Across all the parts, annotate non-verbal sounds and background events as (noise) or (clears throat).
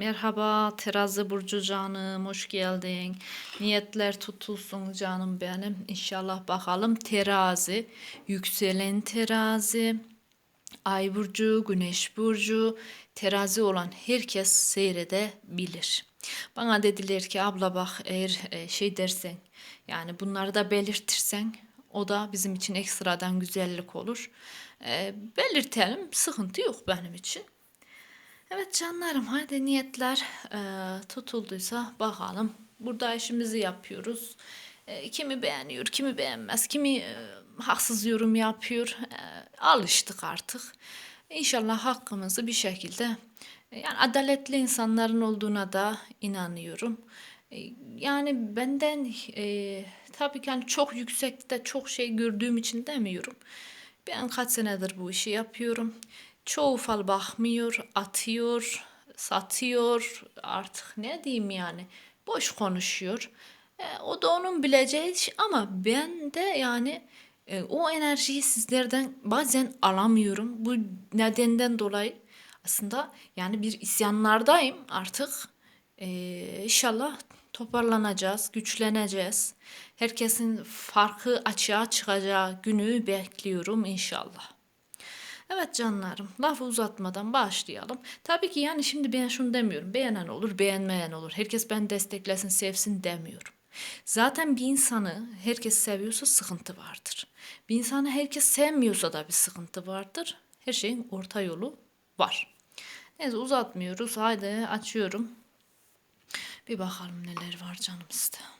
Merhaba terazi burcu canım hoş geldin. Niyetler tutulsun canım benim. İnşallah bakalım terazi, yükselen terazi, ay burcu, güneş burcu, terazi olan herkes seyredebilir. Bana dediler ki abla bak eğer e, şey dersen yani bunları da belirtirsen o da bizim için ekstradan güzellik olur. E, belirtelim sıkıntı yok benim için. Evet canlarım hadi niyetler e, tutulduysa bakalım. Burada işimizi yapıyoruz. E, kimi beğeniyor, kimi beğenmez, kimi e, haksız yorum yapıyor. E, alıştık artık. İnşallah hakkımızı bir şekilde e, yani adaletli insanların olduğuna da inanıyorum. E, yani benden e, tabii ki hani çok yüksekte çok şey gördüğüm için demiyorum. Ben kaç senedir bu işi yapıyorum. Çoğu fal bakmıyor, atıyor, satıyor artık ne diyeyim yani. Boş konuşuyor. E, o da onun bileceği iş ama ben de yani e, o enerjiyi sizlerden bazen alamıyorum. Bu nedenden dolayı aslında yani bir isyanlardayım artık. E, inşallah toparlanacağız, güçleneceğiz. Herkesin farkı açığa çıkacağı günü bekliyorum inşallah. Evet canlarım lafı uzatmadan başlayalım. Tabii ki yani şimdi ben şunu demiyorum. Beğenen olur beğenmeyen olur. Herkes beni desteklesin sevsin demiyorum. Zaten bir insanı herkes seviyorsa sıkıntı vardır. Bir insanı herkes sevmiyorsa da bir sıkıntı vardır. Her şeyin orta yolu var. Neyse uzatmıyoruz. Haydi açıyorum. Bir bakalım neler var canımızda. Evet,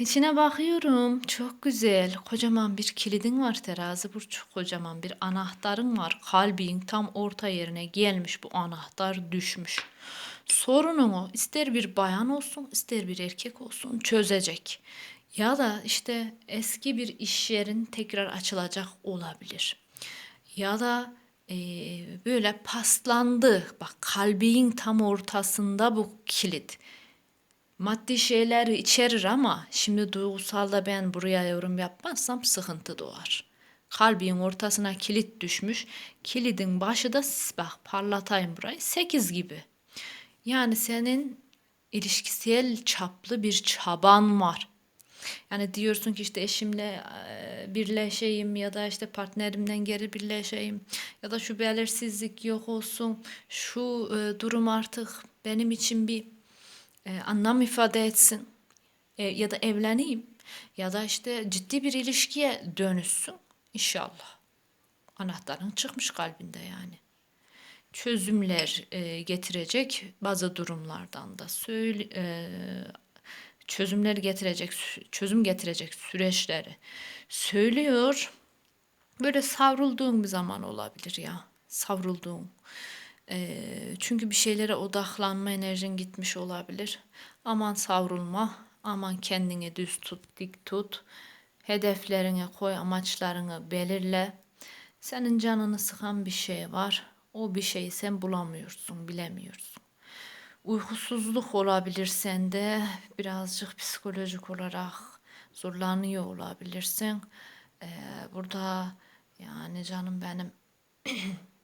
içine bakıyorum. Çok güzel. Kocaman bir kilidin var terazi burcu. Kocaman bir anahtarın var. Kalbin tam orta yerine gelmiş bu anahtar düşmüş. Sorununu ister bir bayan olsun, ister bir erkek olsun çözecek. Ya da işte eski bir iş yerin tekrar açılacak olabilir. Ya da e, böyle paslandı. Bak kalbin tam ortasında bu kilit maddi şeyler içerir ama şimdi duygusalda ben buraya yorum yapmazsam sıkıntı doğar. Kalbin ortasına kilit düşmüş. Kilidin başı da bak parlatayım burayı 8 gibi. Yani senin ilişkisel çaplı bir çaban var. Yani diyorsun ki işte eşimle e, birleşeyim ya da işte partnerimden geri birleşeyim ya da şu belirsizlik yok olsun. Şu e, durum artık benim için bir e, anlam ifade etsin e, ya da evleneyim ya da işte ciddi bir ilişkiye dönüşsün inşallah. Anahtarın çıkmış kalbinde yani. Çözümler e, getirecek bazı durumlardan da söyle e, çözümler getirecek çözüm getirecek süreçleri söylüyor. Böyle savrulduğun bir zaman olabilir ya. Savrulduğun. E, çünkü bir şeylere odaklanma enerjin gitmiş olabilir. Aman savrulma, aman kendini düz tut, dik tut. Hedeflerini koy, amaçlarını belirle. Senin canını sıkan bir şey var. O bir şeyi sen bulamıyorsun, bilemiyorsun. Uykusuzluk olabilir sende. Birazcık psikolojik olarak zorlanıyor olabilirsin. Ee, burada yani canım benim (clears throat)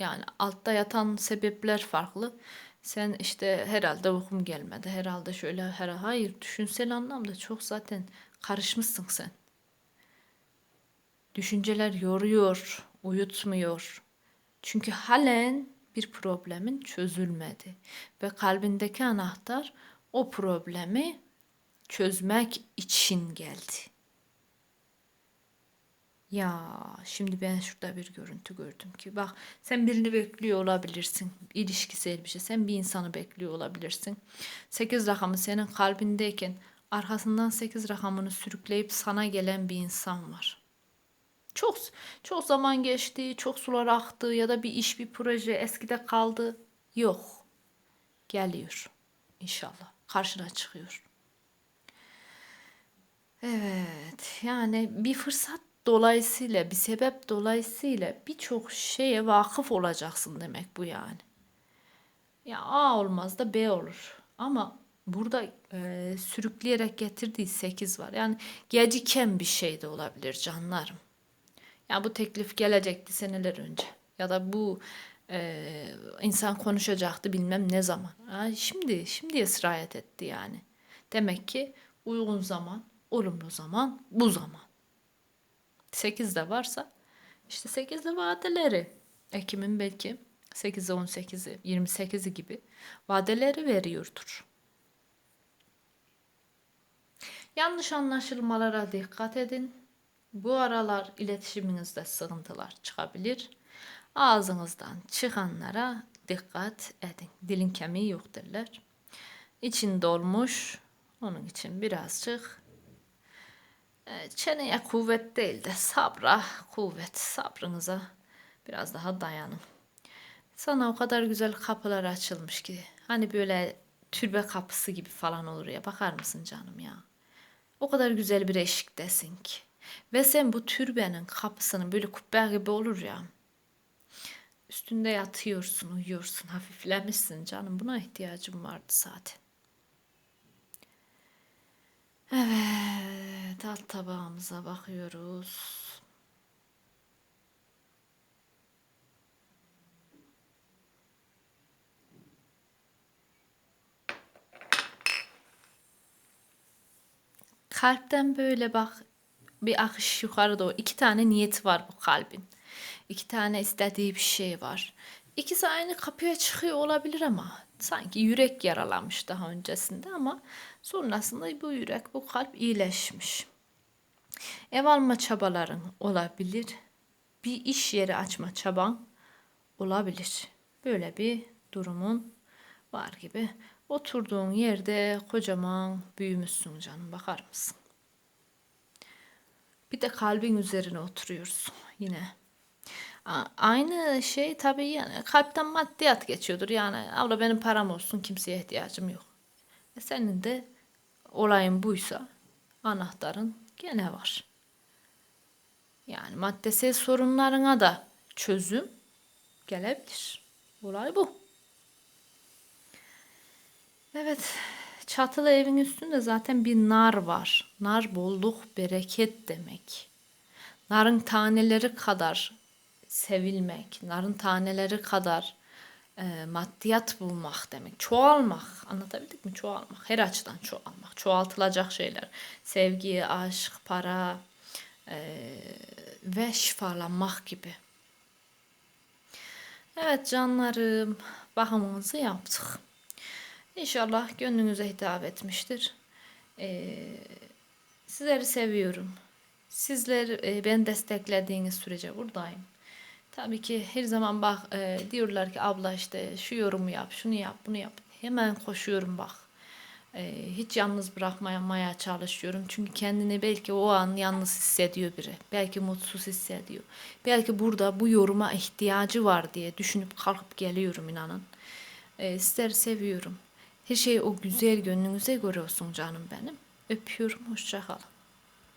Yani altta yatan sebepler farklı. Sen işte herhalde uykum gelmedi. Herhalde şöyle her hayır düşünsel anlamda çok zaten karışmışsın sen. Düşünceler yoruyor, uyutmuyor. Çünkü halen bir problemin çözülmedi ve kalbindeki anahtar o problemi çözmek için geldi. Ya şimdi ben şurada bir görüntü gördüm ki bak sen birini bekliyor olabilirsin. İlişkisel bir şey. Sen bir insanı bekliyor olabilirsin. 8 rakamı senin kalbindeyken arkasından 8 rakamını sürükleyip sana gelen bir insan var. Çok çok zaman geçti, çok sular aktı ya da bir iş, bir proje eskide kaldı. Yok. Geliyor. İnşallah. Karşına çıkıyor. Evet. Yani bir fırsat dolayısıyla bir sebep dolayısıyla birçok şeye vakıf olacaksın demek bu yani. Ya A olmaz da B olur. Ama burada e, sürükleyerek getirdiği 8 var. Yani geciken bir şey de olabilir canlarım. Ya bu teklif gelecekti seneler önce. Ya da bu e, insan konuşacaktı bilmem ne zaman. Ha, şimdi, şimdiye sirayet etti yani. Demek ki uygun zaman, olumlu zaman bu zaman. 8'de varsa işte 8'de vadeleri. Ekim'in belki 8'i 18'i 28'i gibi vadeleri veriyordur. Yanlış anlaşılmalara dikkat edin. Bu aralar iletişiminizde sıkıntılar çıkabilir. Ağzınızdan çıkanlara dikkat edin. Dilin kemiği yok derler. İçin dolmuş. Onun için birazcık çeneye kuvvet değil de sabra kuvvet. Sabrınıza biraz daha dayanın. Sana o kadar güzel kapılar açılmış ki. Hani böyle türbe kapısı gibi falan olur ya. Bakar mısın canım ya? O kadar güzel bir eşiktesin ki. Ve sen bu türbenin kapısının böyle kubbe gibi olur ya. Üstünde yatıyorsun, uyuyorsun, hafiflemişsin canım. Buna ihtiyacım vardı zaten. Evet, alt tabağımıza bakıyoruz. Kalpten böyle bak bir akış yukarı doğru. İki tane niyeti var bu kalbin. İki tane istediği bir şey var. İkisi aynı kapıya çıkıyor olabilir ama sanki yürek yaralamış daha öncesinde ama sonrasında bu yürek, bu kalp iyileşmiş. Ev alma çabaların olabilir. Bir iş yeri açma çaban olabilir. Böyle bir durumun var gibi. Oturduğun yerde kocaman büyümüşsün canım bakar mısın? Bir de kalbin üzerine oturuyorsun yine. Aynı şey tabii yani kalpten maddiyat geçiyordur. Yani abla benim param olsun kimseye ihtiyacım yok. E senin de olayın buysa anahtarın gene var. Yani maddesel sorunlarına da çözüm gelebilir. Olay bu. Evet, çatılı evin üstünde zaten bir nar var. Nar bolluk, bereket demek. Narın taneleri kadar sevilmek, narın taneleri kadar e, maddiyat bulmak demek. Çoğalmak, anlatabildik mi? Çoğalmak, her açıdan çoğalmak. Çoğaltılacak şeyler. Sevgi, aşk, para e, ve şifalanmak gibi. Evet canlarım, bakımımızı yaptık. İnşallah gönlünüze hitap etmiştir. Ee, sizleri seviyorum. Sizler e, beni desteklediğiniz sürece buradayım. Tabii ki her zaman bak e, diyorlar ki abla işte şu yorumu yap, şunu yap, bunu yap. Hemen koşuyorum bak. E, hiç yalnız bırakmaya çalışıyorum. Çünkü kendini belki o an yalnız hissediyor biri. Belki mutsuz hissediyor. Belki burada bu yoruma ihtiyacı var diye düşünüp kalkıp geliyorum inanın. E, sizleri seviyorum. Her şey o güzel gönlünüze göre olsun canım benim. Öpüyorum. Hoşça kalın.